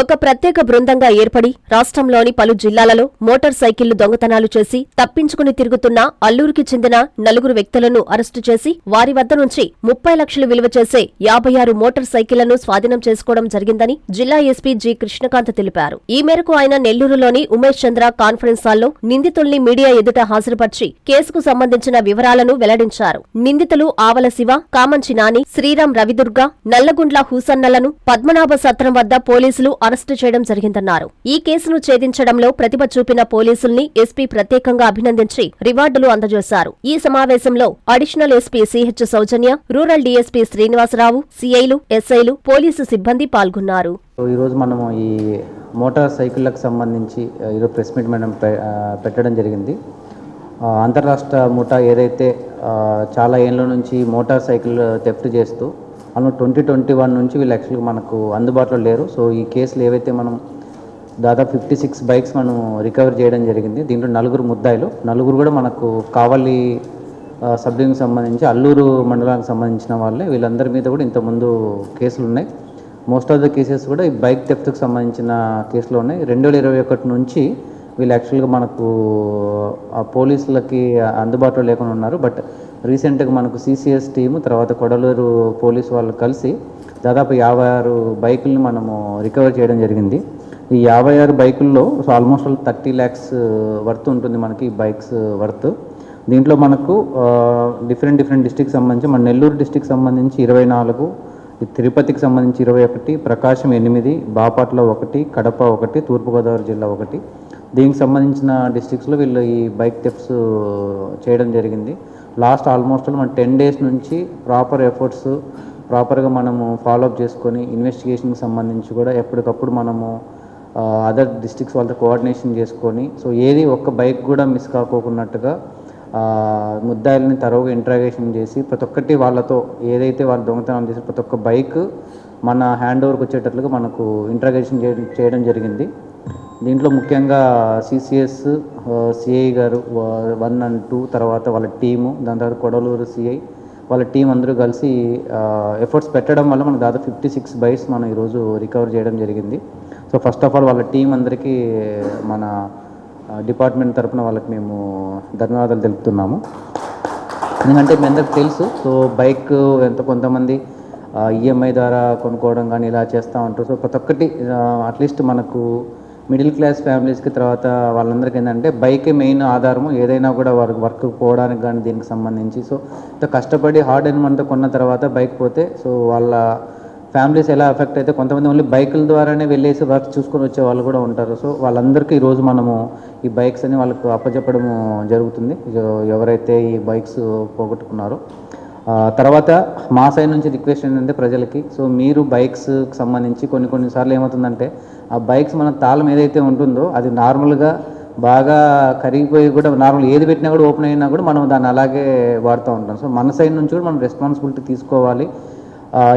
ఒక ప్రత్యేక బృందంగా ఏర్పడి రాష్ట్రంలోని పలు జిల్లాలలో మోటార్ సైకిళ్ళు దొంగతనాలు చేసి తప్పించుకుని తిరుగుతున్న అల్లూరుకి చెందిన నలుగురు వ్యక్తులను అరెస్టు చేసి వారి వద్ద నుంచి ముప్పై లక్షలు విలువ చేసే యాభై ఆరు మోటార్ సైకిళ్ళను స్వాధీనం చేసుకోవడం జరిగిందని జిల్లా ఎస్పీ జి. కృష్ణకాంత్ తెలిపారు. ఈ మేరకు ఆయన నెల్లూరులోని ఉమేష్ చంద్ర కాన్ఫరెన్స్ హాల్లో నిందితుల్ని మీడియా ఎదుట హాజరుపర్చి కేసుకు సంబంధించిన వివరాలను వెల్లడించారు. నిందితులు ఆవల శివ కామంచి నాని శ్రీరామ్ రవిదుర్గ నల్లగుండ్ల హూసన్నలను పద్మనాభ సత్రం వద్ద పోలీసులు అరెస్టు చేయడం జరిగిందన్నారు. ఈ కేసును ఛేదించడంలో ప్రతిభ చూపిన పోలీసుల్ని ఎస్పీ ప్రత్యేకంగా అభినందించి రివార్డులు అందజేశారు. ఈ సమావేశంలో additional SP CH Soujanya rural DSP Srinivasarao సిఐలు ఎస్ఐలు పోలీసు సిబ్బంది పాల్గొన్నారు. ఈరోజు మనము ఈ మోటార్ సైకిళ్ళకు సంబంధించి ఈరోజు ప్రెస్ మీట్ మనం పె- పెట్టడం జరిగింది. అంతర్రాష్ట్ర ముఠా ఏదైతే చాలా ఏళ్ళ నుంచి మోటార్ సైకిల్ తెఫ్ట్ చేస్తూ మనం ట్వంటీ ట్వంటీ వన్ నుంచి వీళ్ళు యాక్చువల్గా మనకు అందుబాటులో లేరు. సో ఈ కేసులు ఏవైతే మనం దాదాపు ఫిఫ్టీ సిక్స్ బైక్స్ మనం రికవర్ చేయడం జరిగింది. దీంట్లో నలుగురు ముద్దాయిలు. నలుగురు కూడా మనకు కావలి ఆ, సబ్ డివిజన్కి సంబంధించి అల్లూరు మండలానికి సంబంధించిన వాళ్ళే. వీళ్ళందరి మీద కూడా ఇంతకుముందు కేసులు ఉన్నాయి. మోస్ట్ ఆఫ్ ద కేసెస్ కూడా ఈ బైక్ థెఫ్ట్కి సంబంధించిన కేసులు ఉన్నాయి. రెండు వేల ఇరవై ఒకటి నుంచి వీళ్ళు యాక్చువల్గా మనకు ఆ పోలీసులకి అందుబాటులో లేకుండా ఉన్నారు. బట్ రీసెంట్గా మనకు సిసిఎస్ టీము తర్వాత కొడలూరు పోలీసు వాళ్ళు కలిసి దాదాపు యాభై ఆరు బైకుల్ని మనము రికవర్ చేయడం జరిగింది. ఈ యాభై ఆరు బైకుల్లో so almost thirty lakhs worth ఉంటుంది మనకి ఈ బైక్స్ వర్త్. దీంట్లో మనకు డిఫరెంట్ డిఫరెంట్ డిస్టిక్ సంబంధించి మన నెల్లూరు డిస్టిక్ సంబంధించి ఇరవై నాలుగు తిరుపతికి సంబంధించి ఇరవై ఒకటి ప్రకాశం ఎనిమిది బాపట్ల ఒకటి కడప ఒకటి తూర్పుగోదావరి జిల్లా ఒకటి. దీనికి సంబంధించిన డిస్ట్రిక్ట్స్లో వీళ్ళు ఈ బైక్ టిప్స్ చేయడం జరిగింది. లాస్ట్ ఆల్మోస్ట్ మన టెన్ డేస్ నుంచి ప్రాపర్ ఎఫర్ట్స్ ప్రాపర్గా మనము ఫాలోఅప్ చేసుకొని ఇన్వెస్టిగేషన్కి సంబంధించి కూడా ఎప్పటికప్పుడు మనము అదర్ డిస్ట్రిక్ట్స్ వాళ్ళతో కోఆర్డినేషన్ చేసుకొని సో ఏది ఒక్క బైక్ కూడా మిస్ కాకోకున్నట్టుగా ముద్దాయిల్ని తరువుగా ఇంట్రాగేషన్ చేసి ప్రతి ఒక్కటి వాళ్ళతో ఏదైతే వాళ్ళు దొంగతనం చేసి ప్రతి ఒక్క బైక్ మన హ్యాండ్ ఓవర్కి వచ్చేటట్లుగా మనకు ఇంట్రాగేషన్ చేయడం జరిగింది. దీంట్లో ముఖ్యంగా సిసిఎస్ సిఐ గారు వన్ అండ్ టూ తర్వాత వాళ్ళ టీము దాని తర్వాత కొడలూరు సిఐ వాళ్ళ టీం అందరూ కలిసి ఎఫర్ట్స్ పెట్టడం వల్ల మనకు దాదాపు ఫిఫ్టీ సిక్స్ బైట్స్ మనం ఈరోజు రికవర్ చేయడం జరిగింది. సో ఫస్ట్ ఆఫ్ ఆల్ వాళ్ళ టీం అందరికీ మన డిపార్ట్మెంట్ తరఫున వాళ్ళకి మేము ధన్యవాదాలు తెలుపుతున్నాము. ఎందుకంటే మీ అందరికి తెలుసు సో బైక్ ఎంత కొంతమంది ఈఎంఐ ద్వారా కొనుక్కోవడం కానీ ఇలా చేస్తూ ఉంటారు. సో ప్రతి ఒక్కటి అట్లీస్ట్ మనకు మిడిల్ క్లాస్ ఫ్యామిలీస్కి తర్వాత వాళ్ళందరికీ ఏంటంటే బైకే మెయిన్ ఆధారము ఏదైనా కూడా వర్క్ వర్క్ పోవడానికి కానీ దీనికి సంబంధించి. సో ఇంత కష్టపడి హార్డ్ అండ్ మనతో కొన్న తర్వాత బైక్ పోతే సో వాళ్ళ ఫ్యామిలీస్ ఎలా ఎఫెక్ట్ అయితే కొంతమంది ఓన్లీ బైకుల ద్వారానే వెళ్ళేసి వర్క్ చూసుకొని వచ్చే వాళ్ళు కూడా ఉంటారు. సో వాళ్ళందరికీ ఈరోజు మనము ఈ బైక్స్ అని వాళ్ళకు అప్పచెప్పడము జరుగుతుంది. ఎవరైతే ఈ బైక్స్ పోగొట్టుకున్నారో తర్వాత మా సైడ్ నుంచి రిక్వెస్ట్ ఏంటంటే ప్రజలకి సో మీరు బైక్స్కి సంబంధించి కొన్ని కొన్నిసార్లు ఏమవుతుందంటే ఆ బైక్స్ మన తాళం ఏదైతే ఉంటుందో అది నార్మల్గా బాగా కరిగిపోయి కూడా నార్మల్ ఏది పెట్టినా కూడా ఓపెన్ అయినా కూడా మనం దాన్ని అలాగే వాడుతూ ఉంటాం. సో మన సైడ్ నుంచి కూడా మనం రెస్పాన్సిబిలిటీ తీసుకోవాలి.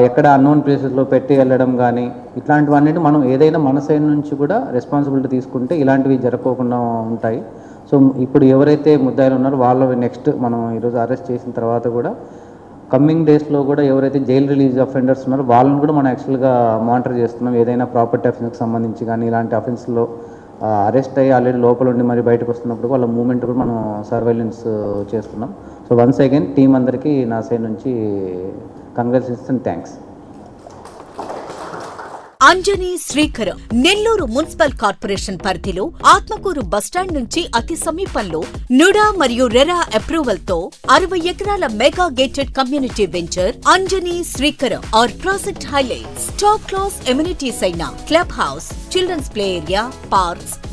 ఎక్కడ అన్నోన్ ప్లేసెస్లో పెట్టి వెళ్ళడం కానీ ఇట్లాంటివన్నీ మనం ఏదైనా మన సైడ్ నుంచి కూడా రెస్పాన్సిబిలిటీ తీసుకుంటే ఇలాంటివి జరగకుండా ఉంటాయి. సో ఇప్పుడు ఎవరైతే ముద్దాయిలు ఉన్నారో వాళ్ళు నెక్స్ట్ మనం ఈరోజు అరెస్ట్ చేసిన తర్వాత కూడా కమ్మింగ్ డేస్లో కూడా ఎవరైతే జైల్ రిలీజ్ అఫెండర్స్ ఉన్నారో వాళ్ళని కూడా మనం యాక్చువల్గా మానిటర్ చేస్తున్నాం. ఏదైనా ప్రాపర్టీ అఫెన్స్కి సంబంధించి కానీ ఇలాంటి అఫెన్స్లో అరెస్ట్ అయ్యి ఆల్రెడీ లోపల ఉండి మరి బయటకు వస్తున్నప్పుడు వాళ్ళ మూమెంట్ కూడా మనం సర్వైలెన్స్ చేస్తున్నాం. సో వన్స్ అగైన్ టీం అందరికీ నా సైడ్ నుంచి congratulation thanks Anjani Srikaram Nellore municipal corporation పరిధిలో ఆత్మకూరు బస్టాండ్ నుంచి అతి సమీపంలో నుడా మరియు రెరా అప్రూవల్తో అరవై ఎకరాల mega gated community venture Anjani Srikaram R project highlights. Top class amenities అయిన club house children's play area parks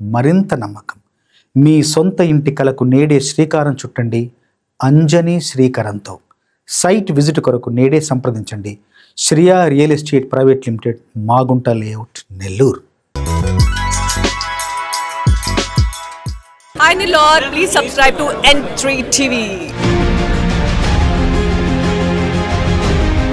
మరింత నమ్మకం. మీ సొంత ఇంటి కలకు నేడే శ్రీకారం చుట్టండి. అంజని శ్రీకరంతో. సైట్ విజిట్ కొరకు నేడే సంప్రదించండి. Shriya real estate private limited Magunta layout Nellore. Hi please subscribe to N three TV